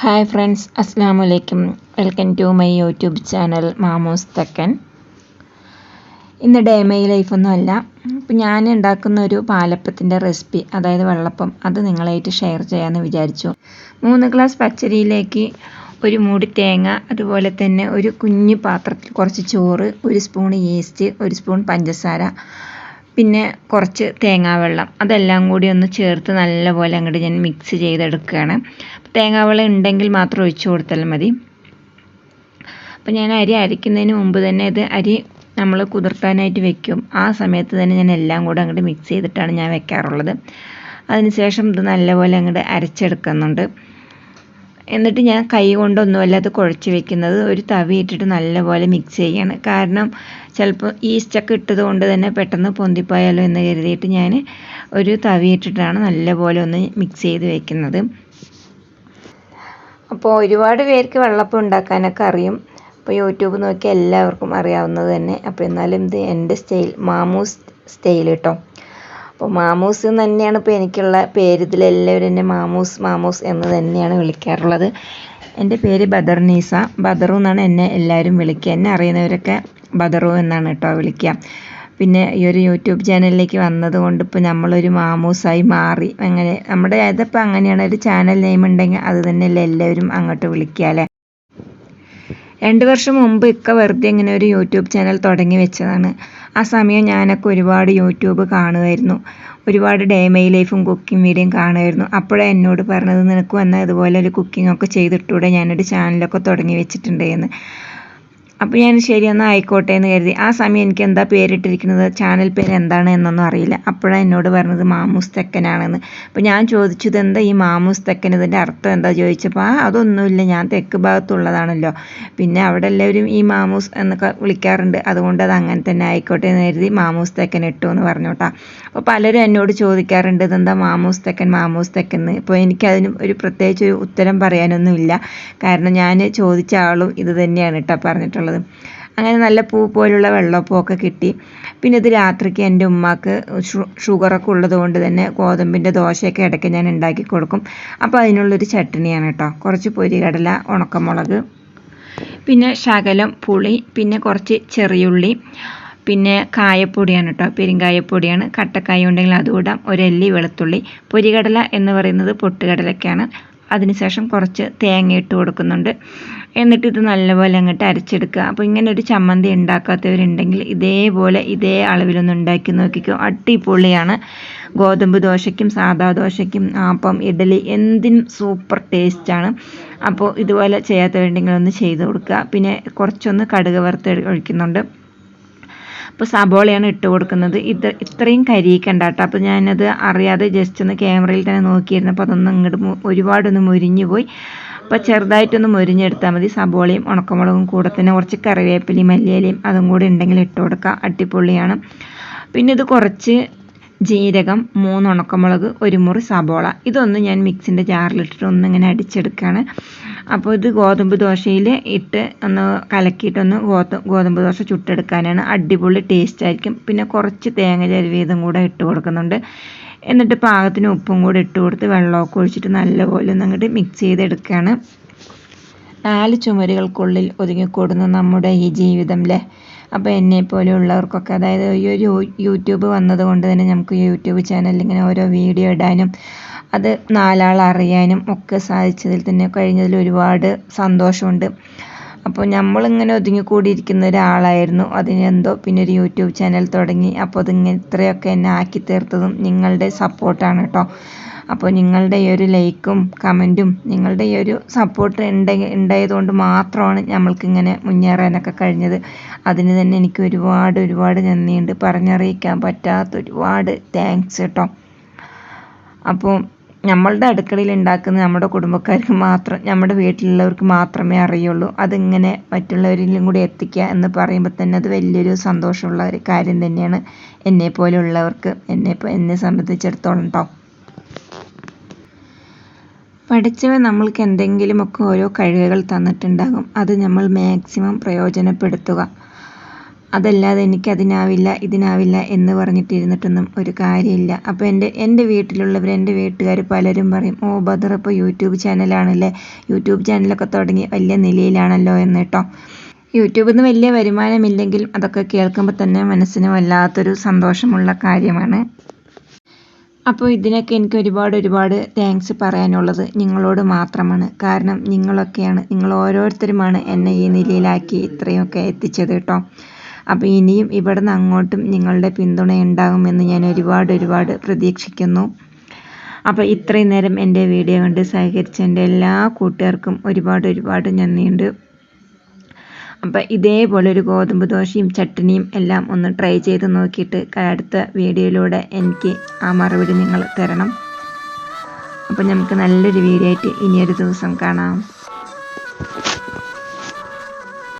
Hi friends അസ്സാം വലൈക്കും welcome to my YouTube channel മാമോസ് തക്കൻ ഇന്ന് ഡേ മൈ ലൈഫൊന്നും അല്ല ഇപ്പം ഞാൻ ഉണ്ടാക്കുന്ന ഒരു പാലപ്പത്തിന്റെ റെസിപ്പി അതായത് വെള്ളപ്പം അത് നിങ്ങളായിട്ട് ഷെയർ ചെയ്യാമെന്ന് വിചാരിച്ചു. മൂന്ന് ഗ്ലാസ് പച്ചരിയിലേക്ക് ഒരു മൂടി തേങ്ങ അതുപോലെ തന്നെ ഒരു കുഞ്ഞു പാത്രത്തിൽ കുറച്ച് ചോറ് ഒരു സ്പൂൺ ഈസ്റ്റ് ഒരു സ്പൂൺ പഞ്ചസാര പിന്നെ കുറച്ച് തേങ്ങാവെള്ളം. അതെല്ലാം കൂടി ഒന്ന് ചേർത്ത് നല്ലപോലെ അങ്ങോട്ട് ഞാൻ മിക്സ് ചെയ്തെടുക്കുകയാണ്. തേങ്ങാവെള്ളം ഉണ്ടെങ്കിൽ മാത്രം ഒഴിച്ചു കൊടുത്താൽ മതി. അപ്പം ഞാൻ അരി അരയ്ക്കുന്നതിന് മുമ്പ് തന്നെ ഇത് അരി നമ്മൾ കുതിർത്താനായിട്ട് വെക്കും. ആ സമയത്ത് തന്നെ ഞാൻ എല്ലാം കൂടെ അങ്ങോട്ട് മിക്സ് ചെയ്തിട്ടാണ് ഞാൻ വെക്കാറുള്ളത്. അതിനുശേഷം ഇത് നല്ലപോലെ അങ്ങോട്ട് അരച്ചെടുക്കുന്നുണ്ട്. എന്നിട്ട് ഞാൻ കൈ കൊണ്ടൊന്നുമല്ല അത് കുഴച്ച് വെക്കുന്നത്. ഒരു തവി ഇട്ടിട്ട് നല്ലപോലെ മിക്സ് ചെയ്യാണ്. കാരണം ചിലപ്പോൾ ഈസ്റ്റൊക്കെ ഇട്ടത് കൊണ്ട് തന്നെ പെട്ടെന്ന് പൊന്തിപ്പോയാലോ എന്ന് കരുതിയിട്ട് ഞാൻ ഒരു തവി ഇട്ടിട്ടാണ് നല്ലപോലെ ഒന്ന് മിക്സ് ചെയ്ത് വെക്കുന്നത്. അപ്പോൾ ഒരുപാട് പേർക്ക് വെള്ളപ്പം ഉണ്ടാക്കാനൊക്കെ അറിയും. അപ്പോൾ യൂട്യൂബ് നോക്കി എല്ലാവർക്കും അറിയാവുന്നത് തന്നെ. അപ്പോൾ എന്നാലും ഇത് എന്റെ സ്റ്റൈൽ മാമൂസ് സ്റ്റൈൽ കേട്ടോ അപ്പോൾ മാമൂസ് എന്ന് തന്നെയാണ് ഇപ്പോൾ എനിക്കുള്ള പേര്. ഇതിലെല്ലാവരും എന്നെ മാമൂസ് മാമൂസ് എന്ന് തന്നെയാണ് വിളിക്കാറുള്ളത്. എന്റെ പേര് ബദർനീസ ബദറു എന്നാണ് എന്നെ എല്ലാവരും വിളിക്കുക. എന്നെ അറിയുന്നവരൊക്കെ ബദറു എന്നാണ് കേട്ടോ വിളിക്കുക. പിന്നെ ഈ ഒരു യൂട്യൂബ് ചാനലിലേക്ക് വന്നത് കൊണ്ട് ഇപ്പോൾ നമ്മളൊരു മാമൂസായി മാറി. അങ്ങനെ നമ്മുടെ ഏതപ്പോൾ അങ്ങനെയാണ് ഒരു ചാനൽ നെയിം ഉണ്ടെങ്കിൽ അത് തന്നെയല്ലേ എല്ലാവരും അങ്ങോട്ട് വിളിക്കുക രണ്ട് വർഷം മുമ്പ് ഇക്ക വെറുതെ ഇങ്ങനെ ഒരു യൂട്യൂബ് ചാനൽ തുടങ്ങി വെച്ചതാണ്. ആ സമയം ഞാനൊക്കെ ഒരുപാട് യൂട്യൂബ് കാണുമായിരുന്നു. ഒരുപാട് ഡേ മൈ ലൈഫും കുക്കിംഗ് വീഡിയോയും കാണുമായിരുന്നു. അപ്പോഴാണ് എന്നോട് പറഞ്ഞത് നിനക്ക് വന്നാൽ ഇതുപോലെ ഒരു കുക്കിംഗ് ഒക്കെ ചെയ്തിട്ടൂടെ ഞാനൊരു ചാനലൊക്കെ തുടങ്ങി വെച്ചിട്ടുണ്ട് എന്ന് അപ്പോൾ ഞാൻ ശരി എന്നാൽ ആയിക്കോട്ടെ എന്ന് കരുതി. ആ സമയം എനിക്ക് എന്താ പേരിട്ടിരിക്കുന്നത്? ചാനൽ പേര് എന്താണ് എന്നൊന്നും അറിയില്ല. അപ്പോഴാണ് എന്നോട് പറഞ്ഞത് മാമൂസ് തെക്കനാണെന്ന്. അപ്പോൾ ഞാൻ ചോദിച്ചത് എന്താ ഈ മാമൂസ് തെക്കൻ? ഇതിന്റെ അർത്ഥം എന്താ? ചോദിച്ചപ്പോൾ ആ അതൊന്നുമില്ല. ഞാൻ തെക്ക് ഭാഗത്തുള്ളതാണല്ലോ. പിന്നെ അവിടെ എല്ലാവരും ഈ മാമൂസ് എന്നൊക്കെ വിളിക്കാറുണ്ട്. അതുകൊണ്ട് അത് അങ്ങനെ തന്നെ ആയിക്കോട്ടെ എന്ന് കരുതി മാമൂസ് തെക്കൻ ഇട്ടു എന്ന് പറഞ്ഞു കേട്ടോ അപ്പോൾ പലരും എന്നോട് ചോദിക്കാറുണ്ട് ഇതെന്താ മാമൂസ് തെക്കൻ മാമൂസ് തെക്കൻ? എന്ന് ഇപ്പോൾ എനിക്കതിന് ഒരു പ്രത്യേകിച്ച് ഒരു ഉത്തരം പറയാനൊന്നുമില്ല. കാരണം ഞാൻ ചോദിച്ച ആളും ഇത് തന്നെയാണ് കേട്ടോ പറഞ്ഞിട്ടുള്ളത്. ഉള്ളത് അങ്ങനെ നല്ല പൂ പോലുള്ള വെള്ളപ്പൊക്കെ കിട്ടി. പിന്നെ ഇത് രാത്രിക്ക് എന്റെ ഉമ്മാക്ക് ഷുഗറൊക്കെ ഉള്ളത് കൊണ്ട് തന്നെ ഗോതമ്പിന്റെ ദോശയൊക്കെ ഇടയ്ക്ക് ഞാൻ ഉണ്ടാക്കി കൊടുക്കും. അപ്പോൾ അതിനുള്ളൊരു ചട്ടിണിയാണ് കേട്ടോ. കുറച്ച് പൊരികടല ഉണക്കമുളക് പിന്നെ ശകലം പുളി പിന്നെ കുറച്ച് ചെറിയുള്ളി പിന്നെ കായപ്പൊടിയാണ് കേട്ടോ. പെരുങ്കായപ്പൊടിയാണ്. കട്ടക്കായ ഉണ്ടെങ്കിൽ അതുകൂടാം ഒരല്ലി വെളുത്തുള്ളി. പൊരികടല എന്ന് പറയുന്നത് പൊട്ടുകടലൊക്കെയാണ് അതിനുശേഷം കുറച്ച് തേങ്ങ ഇട്ട് കൊടുക്കുന്നുണ്ട്. എന്നിട്ട് ഇത് നല്ലപോലെ അങ്ങോട്ട് അരച്ചെടുക്കുക. അപ്പോൾ ഇങ്ങനെ ഒരു ചമ്മന്തി ഉണ്ടാക്കാത്തവരുണ്ടെങ്കിൽ ഇതേപോലെ ഇതേ അളവിലൊന്ന് ഉണ്ടാക്കി നോക്കിക്കോ. അടിപൊളിയാണ്. ഗോതമ്പ് ദോശയ്ക്കും സാദാ ദോശയ്ക്കും അപ്പം ഇഡലി എന്തിനും സൂപ്പർ ടേസ്റ്റാണ്. അപ്പോൾ ഇതുപോലെ ചെയ്യാത്തവരുണ്ടെങ്കിൽ ഒന്ന് ചെയ്ത് കൊടുക്കുക. പിന്നെ കുറച്ചൊന്ന് കടുക് വറുത്ത് ഒഴിക്കുന്നുണ്ട്. അപ്പോൾ സബോളയാണ് ഇട്ട് കൊടുക്കുന്നത്. ഇത് ഇത്രയും കരിയിക്കണ്ട കേട്ടോ അപ്പോൾ ഞാനത് അറിയാതെ ജസ്റ്റ് ഒന്ന് ക്യാമറയിൽ തന്നെ നോക്കിയിരുന്നപ്പോൾ അതൊന്നും ഇങ്ങോട്ട് ഒരുപാടൊന്ന് മുരിഞ്ഞു പോയി. അപ്പോൾ ചെറുതായിട്ടൊന്ന് മുരിഞ്ഞെടുത്താൽ മതി. സബോളയും ഉണക്കമുളകും കൂടെ തന്നെ കുറച്ച് കറിവേപ്പിലയും മല്ലിയിലയും അതും കൂടി ഉണ്ടെങ്കിൽ ഇട്ട് കൊടുക്കുക അടിപൊളിയാണ്. പിന്നെ ഇത് കുറച്ച് ജീരകം മൂന്ന് ഉണക്കമുളക് ഒരു മുറി സബോള. ഇതൊന്ന് ഞാൻ മിക്സിന്റെ ജാറിലിട്ടിട്ട് ഒന്നിങ്ങനെ അടിച്ചെടുക്കുകയാണ് അപ്പോൾ ഇത് ഗോതമ്പ് ദോശയിൽ ഇട്ട് ഒന്ന് കലക്കിയിട്ടൊന്ന് ഗോത ഗോതമ്പ് ദോശ ചുട്ടെടുക്കാനാണ് അടിപൊളി ടേസ്റ്റ് ആയിരിക്കും. പിന്നെ കുറച്ച് തേങ്ങ ചരുവിയതും കൂടെ ഇട്ട് കൊടുക്കുന്നുണ്ട്. എന്നിട്ട് പാകത്തിന് ഉപ്പും കൂടെ ഇട്ട് കൊടുത്ത് വെള്ളമൊക്കെ ഒഴിച്ചിട്ട് നല്ലപോലെ ഒന്ന് അങ്ങോട്ട് മിക്സ് ചെയ്തെടുക്കുകയാണ്. നാല് ചുമരുകൾക്കുള്ളിൽ ഒതുങ്ങിക്കൂടുന്ന നമ്മുടെ ഈ ജീവിതം അല്ലേ അപ്പോൾ എന്നെ പോലെയുള്ളവർക്കൊക്കെ അതായത് ഈ ഒരു യൂട്യൂബ് വന്നത് കൊണ്ട് തന്നെ നമുക്ക് യൂട്യൂബ് ചാനലിൽ ഇങ്ങനെ ഓരോ വീഡിയോ ഇടാനും അത് നാലാൾ അറിയാനും ഒക്കെ സാധിച്ചതിൽ തന്നെ കഴിഞ്ഞതിൽ ഒരുപാട് സന്തോഷമുണ്ട്. അപ്പോൾ നമ്മളിങ്ങനെ ഒതുങ്ങിക്കൂടിയിരിക്കുന്ന ഒരാളായിരുന്നു. അതിനെന്തോ പിന്നെ ഒരു യൂട്യൂബ് ചാനൽ തുടങ്ങി. അപ്പോൾ അതിങ്ങനെ ഇത്രയൊക്കെ എന്നെ ആക്കി തീർത്തതും നിങ്ങളുടെ സപ്പോർട്ടാണ് കേട്ടോ. അപ്പോൾ നിങ്ങളുടെ ഈ ഒരു ലൈക്കും കമന്റും നിങ്ങളുടെ ഈ ഒരു സപ്പോർട്ട് ഉണ്ടെങ്കിൽ ഉണ്ടായതുകൊണ്ട് മാത്രമാണ് നമ്മൾക്കിങ്ങനെ മുന്നേറാനൊക്കെ കഴിഞ്ഞത്. അതിന് തന്നെ എനിക്ക് ഒരുപാട് ഒരുപാട് നന്ദിയുണ്ട്. പറഞ്ഞറിയിക്കാൻ പറ്റാത്ത ഒരുപാട് താങ്ക്സ് കേട്ടോ. അപ്പോൾ നമ്മളുടെ അടുക്കളയിൽ ഉണ്ടാക്കുന്ന നമ്മുടെ കുടുംബക്കാർക്ക് മാത്രം നമ്മുടെ വീട്ടിലുള്ളവർക്ക് മാത്രമേ അറിയുള്ളൂ. അതിങ്ങനെ മറ്റുള്ളവരിലും കൂടി എത്തിക്കുക എന്ന് പറയുമ്പോൾ തന്നെ അത് വലിയൊരു സന്തോഷമുള്ള ഒരു കാര്യം തന്നെയാണ് എന്നെ പോലെയുള്ളവർക്ക് എന്നെ എന്നെ സംബന്ധിച്ചിടത്തോളം കേട്ടോ പഠിച്ചവൻ നമ്മൾക്ക് എന്തെങ്കിലുമൊക്കെ ഓരോ കഴിവുകൾ തന്നിട്ടുണ്ടാകും. അത് നമ്മൾ മാക്സിമം പ്രയോജനപ്പെടുത്തുക. അതല്ലാതെ എനിക്ക് അതിനാവില്ല ഇതിനാവില്ല എന്ന് പറഞ്ഞിട്ടിരുന്നിട്ടൊന്നും ഒരു കാര്യമില്ല. അപ്പോൾ എന്റെ എന്റെ വീട്ടിലുള്ളവർ എന്റെ വീട്ടുകാർ പലരും പറയും ഓ ബദർ ഇപ്പോൾ യൂട്യൂബ് ചാനലാണല്ലേ? യൂട്യൂബ് ചാനലൊക്കെ തുടങ്ങി വലിയ നിലയിലാണല്ലോ എന്ന് കേട്ടോ. യൂട്യൂബിൽ നിന്ന് വലിയ വരുമാനമില്ലെങ്കിൽ അതൊക്കെ കേൾക്കുമ്പോൾ തന്നെ മനസ്സിന് വല്ലാത്തൊരു സന്തോഷമുള്ള കാര്യമാണ്. അപ്പോൾ ഇതിനൊക്കെ എനിക്ക് ഒരുപാട് ഒരുപാട് താങ്ക്സ് പറയാനുള്ളത് നിങ്ങളോട് മാത്രമാണ്. കാരണം നിങ്ങളൊക്കെയാണ് നിങ്ങൾ ഓരോരുത്തരുമാണ് എന്നെ ഈ നിലയിലാക്കി ഇത്രയൊക്കെ എത്തിച്ചത് കേട്ടോ. അപ്പോൾ ഇനിയും ഇവിടെ നിന്ന് അങ്ങോട്ടും നിങ്ങളുടെ പിന്തുണ ഉണ്ടാകുമെന്ന് ഞാൻ ഒരുപാട് ഒരുപാട് പ്രതീക്ഷിക്കുന്നു. അപ്പോൾ ഇത്രയും നേരം എന്റെ വീഡിയോ കണ്ട് സഹകരിച്ച എന്റെ എല്ലാ കൂട്ടുകാർക്കും ഒരുപാട് ഒരുപാട് നന്ദിയുണ്ട്. അപ്പോൾ ഇതേപോലെ ഒരു ഗോതമ്പ് ദോശയും ചട്നിയും എല്ലാം ഒന്ന് ട്രൈ ചെയ്ത് നോക്കിയിട്ട് അടുത്ത വീഡിയോയിലൂടെ എനിക്ക് ആ മറുപടി നിങ്ങൾ തരണം. അപ്പോൾ നമുക്ക് നല്ലൊരു വീഡിയോ ആയിട്ട് ഇനിയൊരു ദിവസം കാണാം.